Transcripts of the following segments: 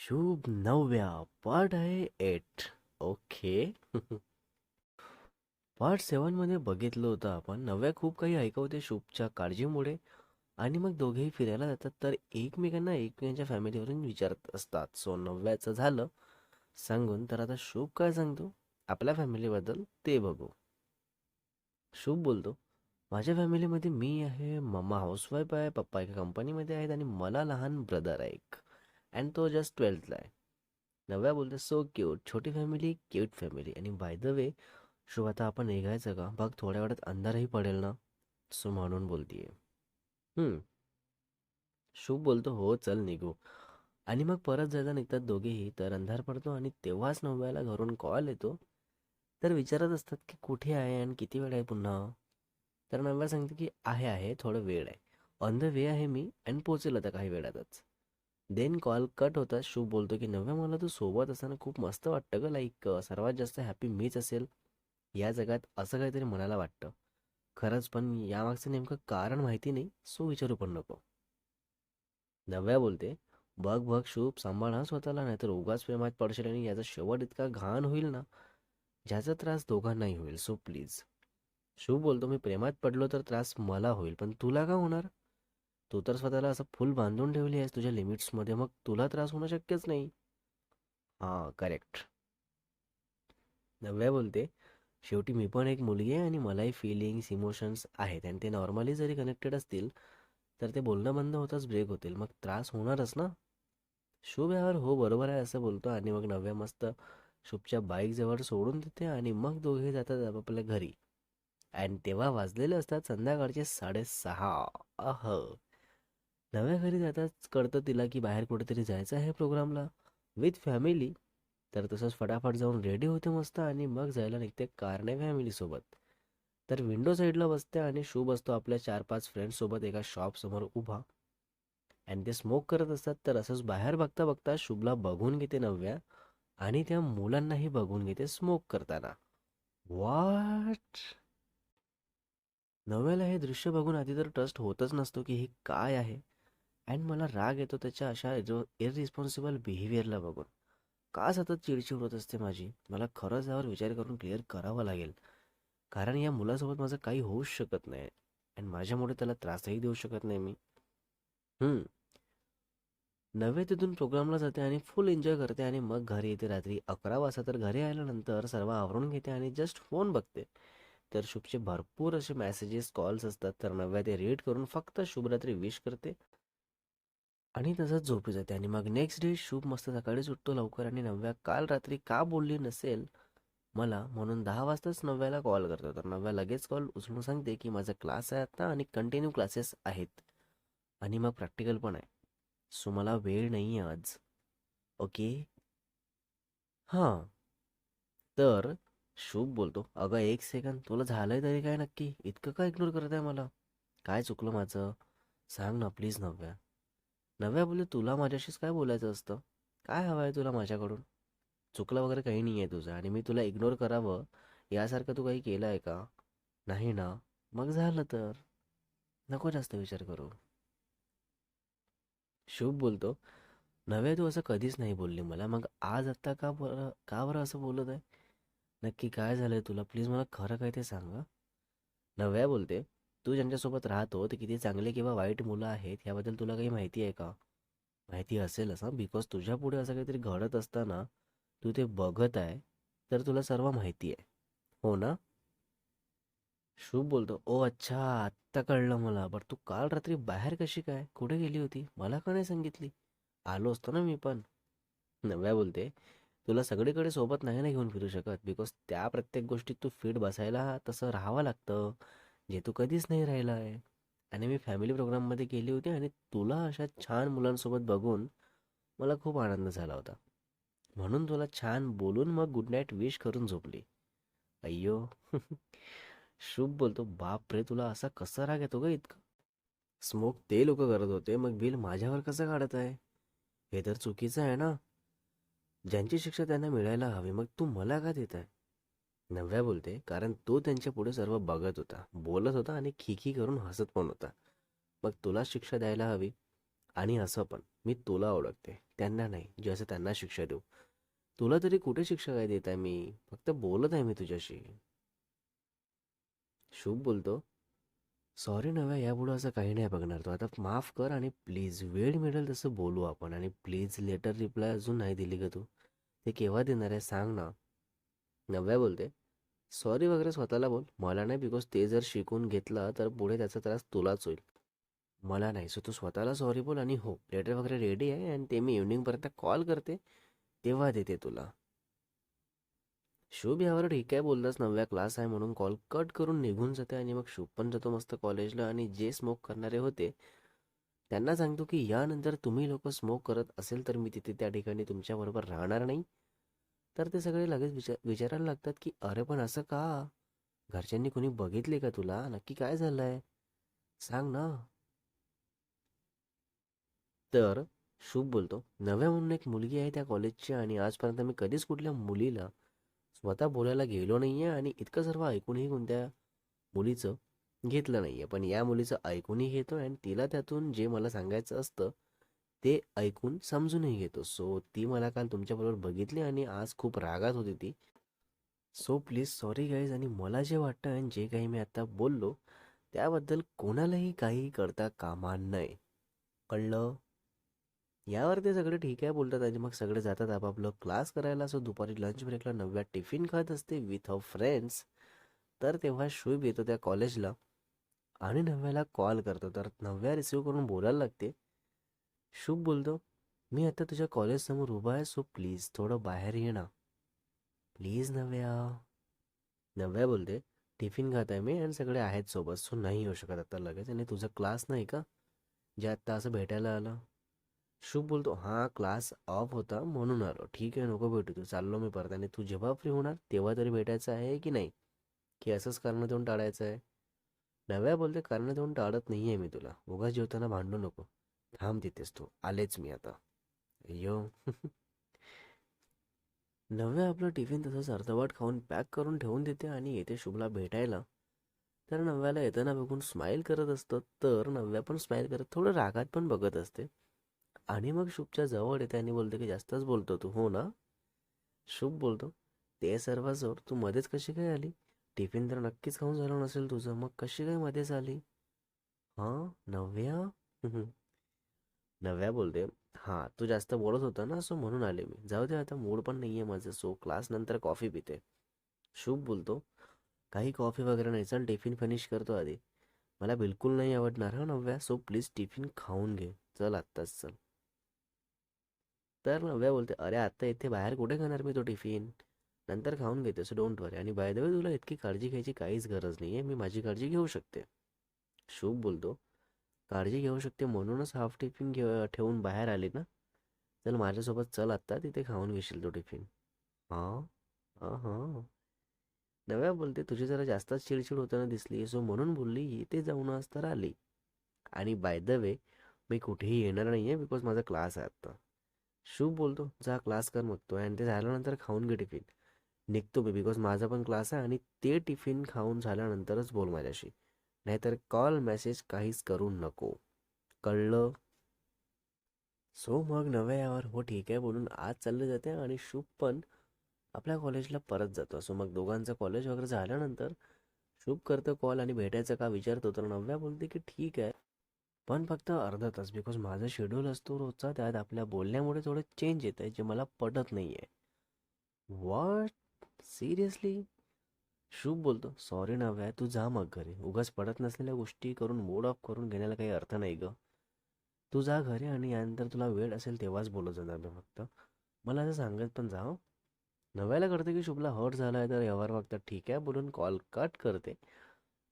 शुभ नवव्या पार्ट आहे एट ओके पार्ट सेवनमध्ये बघितलं होतं आपण. नव्या खूप काही ऐकवते शुभच्या काळजीमुळे. आणि मग दोघेही फिरायला जातात. तर एकमेकांना एकमेकांच्या फॅमिलीवरून विचारत असतात. सो नव्याचं झालं. सांगून तर आता शुभ काय सांगतो? आपल्या फॅमिलीबद्दल ते बघू. शुभ बोलतो. माझ्या फॅमिलीमध्ये मी आहे मम्मा हाऊसवाईफ आहे पप्पा एका कंपनीमध्ये आहेत आणि मला लहान ब्रदर आहे एक. अँड तो जस्ट ट्वेल्थला आहे. नव्या बोलते सो क्यूट छोटी फॅमिली क्यूट फॅमिली आणि बाय द वे शुभ आता आपण निघायचं का? बघ थोड्या वेळात अंधारही पडेल ना? सो म्हणून बोलतीये. शुभ बोलतो हो चल निघू. आणि मग परत जायला निघतात दोघेही. तर अंधार पडतो आणि तेव्हाच नव्याला घरून कॉल येतो. तर विचारत असतात की कुठे आहे आणि किती वेळ आहे पुन्हा? तर नव्या सांगते की आहे आहे थोडं वेळ आहे. ऑन द वे आहे मी आणि पोचेल आता काही वेळातच. देन कॉल कट होता शुभ बोलतो की नव्या मला तू सोबत असताना खूप मस्त वाटतं ग लाईक सर्वात जास्त हॅपी मीच असेल. या जगात असं काहीतरी मनाला वाटतं. खरंच पण यामागचं नेमकं कारण माहिती नाही सो विचारू पण नको. नव्या बोलते बघ बघ शुभ सांभाळ हा स्वतःला नाहीतर उगाच प्रेमात पडशील आणि याचा शेवट इतका घाण होईल ना? ज्याचा त्रास दोघांनाही होईल सो प्लीज शुभ बोलतो मी प्रेमात पडलो तर त्रास मला होईल पण तुला का होणार? तू तर स्वतःला असं फुल बांधून ठेवली आहेस तुझ्या लिमिट्समध्ये मग तुला त्रास होणं शक्यच नाही. हां करेक्ट. नव्या बोलते शेवटी मी पण एक मुलगी आहे आणि मलाही फिलिंग्स इमोशन्स आहेत आणि ते नॉर्मली जरी कनेक्टेड असतील तर ते बोलणं बंद होताच ब्रेक होतील. मग त्रास होणारच ना? शुभ यावर हो बरोबर आहे असं बोलतो आणि मग नव्या मस्त शुभच्या बाईकजवळ सोडून देते आणि मग दोघे जातात आपापल्या घरी. आणि तेव्हा वाजलेले असतात संध्याकाळचे साडेसहा. अह! नव्या घरी जाताच कळतं तिला की बाहेर कुठेतरी जायचं आहे प्रोग्रामला. विथ फॅमिली तर तसंच फटाफट जाऊन रेडी होते मस्त आणि मग जायला निघते कारणे फॅमिलीसोबत तर विंडो साईडला बसते आणि शुभ असतो आपल्या चार पाच फ्रेंड्ससोबत एका शॉपसमोर उभा. आणि ते स्मोक करत असतात तर असंच बाहेर बघता बघता शुभला बघून घेते नव्या आणि त्या मुलांनाही बघून घेते स्मोक करताना. वाट नव्याला हे दृश्य बघून आधी तर ट्रस्ट होतच नसतो की हे काय आहे. अँड मला राग येतो त्याच्या अशा इररिस्पॉन्सिबल बिहेवियरला बघून. का सतत चिडचिड होत असते माझी? मला खरंच यावर विचार करून क्लिअर करावा लागेल. कारण या मुलासोबत माझं काही होऊच शकत नाही. अँड माझ्यामुळे त्याला त्रासही देऊ शकत नाही मी. हम्म. नव्हे तिथून प्रोग्रामला जाते आणि फुल एन्जॉय करते आणि मग घरी येते रात्री. अकरा वाजता तर घरी आल्यानंतर सर्व आवरून घेते आणि जस्ट फोन बघते. तर शुभचे भरपूर असे मेसेजेस कॉल्स असतात. तर नव्या ते रीड करून फक्त शुभरात्री विश करते. आणि तसंच झोपी जाते आणि मग नेक्स्ट डे शुभ मस्त सकाळीच उठतो लवकर आणि नव्या काल रात्री का बोलली नसेल मला म्हणून दहा वाजताच नव्याला कॉल करतो. तर नव्या लगेच कॉल उचलून सांगते की माझा क्लास आहे आता आणि कंटिन्यू क्लासेस आहेत. आणि मग प्रॅक्टिकल पण आहे. सो मला वेळ नाही आहे आज. ओके हां. तर शुभ बोलतो. अगं एक सेकंद तुला झालंय तरी काय नक्की? इतकं काय इग्नोर करत आहे मला? काय चुकलं माझं? सांग ना प्लीज नव्या नव्या बोलले तुला माझ्याशीच काय बोलायचं असतं? काय हवं आहे तुला माझ्याकडून? चुकलं वगैरे काही नाही आहे तुझं आणि मी तुला इग्नोर करावं? यासारखं तू काही केलं आहे का? नाही ना. मग झालं तर? नको जास्त विचार करू. शुभ बोलतो. नव्हे तू असं कधीच नाही बोलली मला. मग आज आत्ता का बरं का बरं असं बोलत आहे? नक्की काय झालं तुला? प्लीज मला खरं काय ते सांग नव्या बोलते. तू ज्यांच्यासोबत राहतो ते किती चांगले किंवा वाईट मुलं आहेत याबद्दल तुला काही माहिती आहे का? माहिती असेलच हां. बिकॉज तुझ्या पुढे असं काहीतरी घडत असताना तू ते बघत आहे तर तुला सर्व माहिती आहे. हो ना? शुभ बोलतो. ओ अच्छा आत्ता कळलं मला. बरं तू काल रात्री बाहेर कशी काय? कुठे गेली होती? मला का नाही सांगितली? आलो असतो ना मी पण. नव्या बोलते. तुला सगळीकडे सोबत नाही ना घेऊन फिरू शकत? बिकॉज त्या प्रत्येक गोष्टीत तू फिट बसायला तसं राहावं लागतं. जे तू कधीच नाही राहिला आहे. आणि मी फॅमिली प्रोग्राममध्ये गेली होती आणि तुला अशा छान मुलांसोबत बघून मला खूप आनंद झाला होता. म्हणून तुला छान बोलून मग गुड नाईट विश करून झोपली. अय्यो शुभ बोलतो. बाप रे तुला असा कसा राग येतो ग इतकं? स्मोक ते लोक करत होते मग बिल माझ्यावर कसं काढत आहे? हे तर चुकीचं आहे ना? ज्यांची शिक्षा त्यांना मिळायला हवी मग तू मला का देत आहे? नव्या बोलते कारण तो त्यांच्या पुढे सर्व बघत होता. बोलत होता आणि खिखी करून हसत पण होता. मग तुला शिक्षा द्यायला हवी? आणि असं पण. मी तुला ओळखते. त्यांना नाही. जे असं त्यांना शिक्षा देऊ. तुला तरी कुठे शिक्षा काय देत आहे मी? फक्त बोलत आहे मी तुझ्याशी. शुभ बोलतो. सॉरी नव्या यापुढं असं काही नाही बघणार तू. आता माफ कर आणि प्लीज वेळ मिळेल तसं बोलू आपण. आणि प्लीज लेटर रिप्लाय अजून नाही दिली का तू. ते केव्हा देणार आहे? सांग ना. नव्या बोलते. सॉरी वगैरे स्वतःला बोल. मला नाही बिकॉज ते जर शिकून घेतलं तर पुढे त्याचा त्रास तुलाच होईल. मला नाही. सो तू स्वतःला सॉरी बोल आणि हो लेटर वगैरे रेडी आहे आणि ते मी इव्हनिंगपर्यंत कॉल करते तेव्हा देते तुला. शुभ यावर ठीक आहे बोललास नवव्या क्लास आहे म्हणून कॉल कट करून निघून जाते आणि मग शुभ पण जातो मस्त कॉलेजला आणि जे स्मोक करणारे होते त्यांना सांगतो की यानंतर तुम्ही लोक स्मोक करत असेल तर मी तिथे त्या ठिकाणी तुमच्याबरोबर राहणार नाही. तर ते सगळे लगेच विचार विचारायला लागतात की अरे पण असं का? घरच्यांनी कोणी बघितले का तुला? नक्की काय झालंय? सांग ना. तर शुभ बोलतो नव्या म्हणून एक मुलगी आहे त्या कॉलेजची आणि आजपर्यंत मी कधीच कुठल्या मुलीला स्वतः बोलायला गेलो नाही आहे आणि इतकं सर्व ऐकूनही कोणत्या मुलीचं घेतलं नाही आहे पण या मुलीचं ऐकूनही घेतो आणि तिला त्यातून जे मला सांगायचं असतं ते ऐकून समजूनही घेतो. सो ती मला काल तुमच्याबरोबर बघितली आणि आज खूप रागात होती ती. सो प्लीज सॉरी गाईज आणि मला जे वाटतं आणि जे काही मी आता बोललो त्याबद्दल कोणालाही काही करता कामा नये. कळलं? यावर ते सगळे ठीक आहे बोलतात आणि मग सगळे जातात आपापलं क्लास करायला. सो दुपारी लंच ब्रेकला नव्या टिफिन खात असते विथ अ फ्रेंड्स तर तेव्हा शुभ येतो त्या कॉलेजला आणि नव्याला कॉल करतो. तर नव्या रिसिव्ह करून बोलायला लागते. शुभ बोलतो मी आता तुझ्या कॉलेजसमोर उभा आहे सो प्लीज थोडं बाहेर ये ना. प्लीज नव्या. नव्या बोलते टिफिन खात आहे मी आणि सगळे आहेत सोबत सो नाही येऊ शकत आता लगेच आणि तुझा क्लास नाही का? जे आत्ता असं भेटायला आलं. शुभ बोलतो हां क्लास ऑफ होता म्हणून आलो. ठीक आहे नको भेटू तू. चाललो मी परत आणि तू जेव्हा फ्री होणार तेव्हा तरी भेटायचं आहे की नाही? की असंच कारण देऊन टाळायचं आहे? नव्या बोलते कारण देऊन टाळत नाही आहे मी तुला. उगाच जेवताना भांडू नको. थांब तिथेच तू आलेच मी आता. यो नव्या आपलं टिफिन तसंच अर्धवाट खाऊन पॅक करून ठेवून देते आणि येते शुभला भेटायला. तर नव्याला येताना बघून स्माईल करत असतं तर नव्या पण स्माईल करत थोडं रागात पण बघत असते. आणि मग शुभच्या जवळ येते आणि बोलते की जास्तच बोलतो तू. हो ना? शुभ बोलतो. ते सर्व जोर तू मध्येच कशी काय आली? टिफिन तर नक्कीच खाऊन झालं नसेल तुझं मग कशी काय मध्येच आली? हां नव्या? नव्या बोलते हां तू जास्त बोलत होता ना सो म्हणून आले मी. जाऊ दे आता मूड पण नाही आहे माझं सो क्लास नंतर कॉफी पिते. शुभ बोलतो. काही कॉफी वगैरे नाही चल टिफिन फिनिश करतो आधी. मला बिलकुल नाही आवडणार हा नव्या सो प्लीज टिफिन खाऊन घे. चल आत्ताच चल. तर नव्या बोलते अरे आत्ता इथे बाहेर कुठे खाणार मी तो टिफिन नंतर खाऊन घेते सो डोंट वरी आणि बाय द वे तुला इतकी काळजी घ्यायची काहीच गरज नाही आहे मी माझी काळजी घेऊ शकते. शुभ बोलतो. काळजी घेऊ शकते म्हणूनच हाफ टिफिन घे ठेवून बाहेर आली ना. चल माझ्यासोबत चल आत्ता तिथे खाऊन घेशील तो टिफिन हां? हां हां. नव्या बोलते तुझी जरा जास्तच चिडचिड होताना दिसली सो हो, म्हणून बोलली येते जाऊन आज तर आली. आणि बाय द वे मी कुठेही येणार नाही आहे बिकॉज माझा क्लास आहे आत्ता शुभ बोलतो जा क्लास कर मग तो आणि ते झाल्यानंतर खाऊन घे टिफिन निघतो मी बिकॉज माझा पण क्लास आहे आणि ते टिफिन खाऊन झाल्यानंतरच बोल माझ्याशी. नाहीतर कॉल मेसेज काहीच करू नको. कळलं? सो मग नव्या यावर. हो ठीक आहे. बोलून आज चालले जाते आणि शुभ पण आपल्या कॉलेजला परत जातो. सो मग दोघांचं कॉलेज वगैरे झाल्यानंतर शुभ करतं कॉल आणि भेटायचं का विचारतो. तर नव्या बोलते की ठीक आहे. पण फक्त अर्धा तास. बिकॉज माझा शेड्यूल असतो रोजचा. त्यात आपल्या बोलण्यामुळे थोडं चेंज येत आहे जे मला पटत नाही आहे वॉट सिरियसली शुभ बोलतो. सॉरी नव्या तू जा मग घरी. उगाच पडत नसलेल्या गोष्टी करून मूड ऑफ करून घेण्याला काही अर्थ नाही ग. तू जा घरी आणि यानंतर तुला वेळ असेल तेव्हाच बोलत जाणार मी फक्त. मला असं सांगत पण जा नव्याला कळतं की शुभला हर्ट झाला आहे तर व्यवहार फक्त ठीक आहे बोलून कॉल कट करते.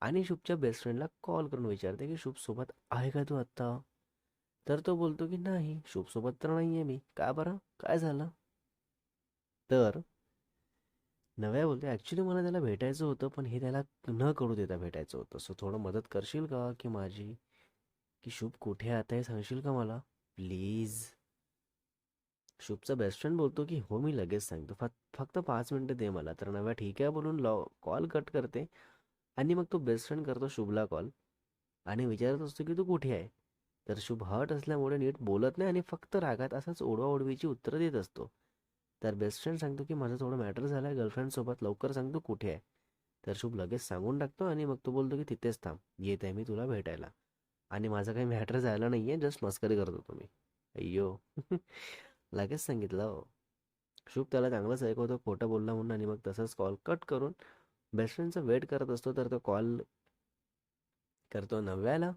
आणि शुभच्या बेस्ट फ्रेंडला कॉल करून विचारते की शुभसोबत आहे का तू आत्ता? तर तो बोलतो की नाही शुभसोबत तर नाही आहे मी. का बरं? काय झालं? तर नव्या बोलते ॲक्च्युली मला त्याला भेटायचं होतं पण हे त्याला न करू देता भेटायचं होतं. सो थोडं मदत करशील का की माझी? की शुभ कुठे आता हे सांगशील का मला? प्लीज शुभचा बेस्ट फ्रेंड बोलतो की हो मी लगेच सांगतो. फक्त फक्त पाच मिनटं दे मला. तर नव्या ठीक आहे बोलून लॉ कॉल कट करते. आणि मग तो बेस्ट फ्रेंड करतो शुभला कॉल आणि विचारत असतो की तू कुठे आहे? तर शुभ हट असल्यामुळे नीट बोलत नाही आणि फक्त रागात असाच ओढवाओढवीची उत्तरं देत असतो. तर बेस्ट फ्रेंड सांगतो की माझं थोडं मॅटर झालं आहे गर्लफ्रेंडसोबत लवकर सांगतो कुठे आहे. तर शुभ लगेच सांगून टाकतो आणि मग तो बोलतो की तिथेच थांब येत आहे मी तुला भेटायला. आणि माझं काही मॅटर झालं नाही आहे जस्ट मस्करी करतो तुम्ही मी. अय्यो. लगेच सांगितलं हो. शुभ त्याला चांगलंच ऐकवतो खोटं बोलला म्हणून आणि मग तसंच कॉल कट करून बेस्ट फ्रेंडचा वेट करत असतो तर तो कॉल करतो नव्याला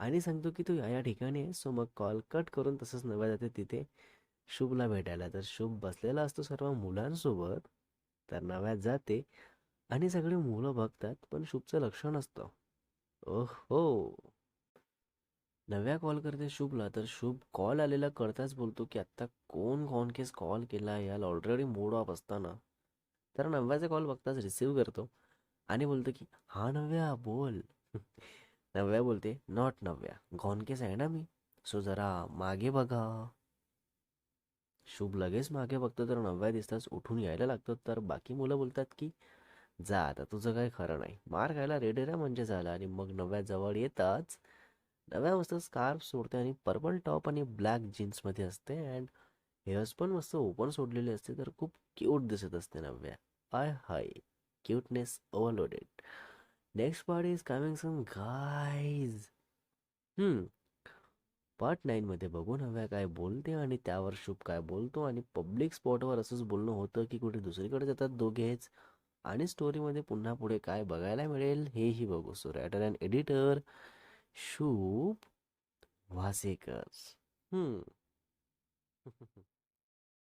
आणि सांगतो की तू या या ठिकाणी आहे सो मग कॉल कट करून तसंच नव्या जाते तिथे. शुभला भेटायला. तर शुभ बसलेला असतो सर्व मुलांसोबत. तर नव्यात जाते आणि सगळे मुलं बघतात पण शुभचं लक्ष नसतं. ओह हो. नव्या कॉल करते शुभला. तर शुभ कॉल आलेला कळताच बोलतो की आत्ता कोण कोण केस कॉल केला? याला ऑलरेडी मूड ऑफ असताना. तर नव्याचा कॉल बघताच रिसीव करतो आणि बोलतो की हा नव्या बोल. नव्या बोलते नॉट नव्या. गॉनकेस आहे ना मी? सो जरा मागे बघा. शुभ लगेच मागे बघतो तर नवव्या दिसताच उठून यायला लागतो. तर बाकी मुलं बोलतात की जा आता तुझं काही खरं नाही. मार खायला रेडेरा म्हणजे झालं. आणि मग नव्या जवळ येताच नव्या मस्त स्कार्फ सोडते आणि पर्पल टॉप आणि ब्लॅक जीन्समध्ये असते. अँड हेअर्स पण मस्त ओपन सोडलेले असते तर खूप क्यूट दिसत असते नव्या आय हाय cuteness overloaded. Next part is coming some guys. Hmm part नाईनमध्ये बघून हव्या काय बोलते आणि त्यावर शुभ काय बोलतो. आणि पब्लिक स्पॉटवर असंच बोलणं होतं की कुठे दुसरीकडे जातात दोघेच. आणि स्टोरीमध्ये पुन्हा पुढे काय बघायला मिळेल हेही बघू. सो रायटर अँड एडिटर शुभ वासेकर. हम्म.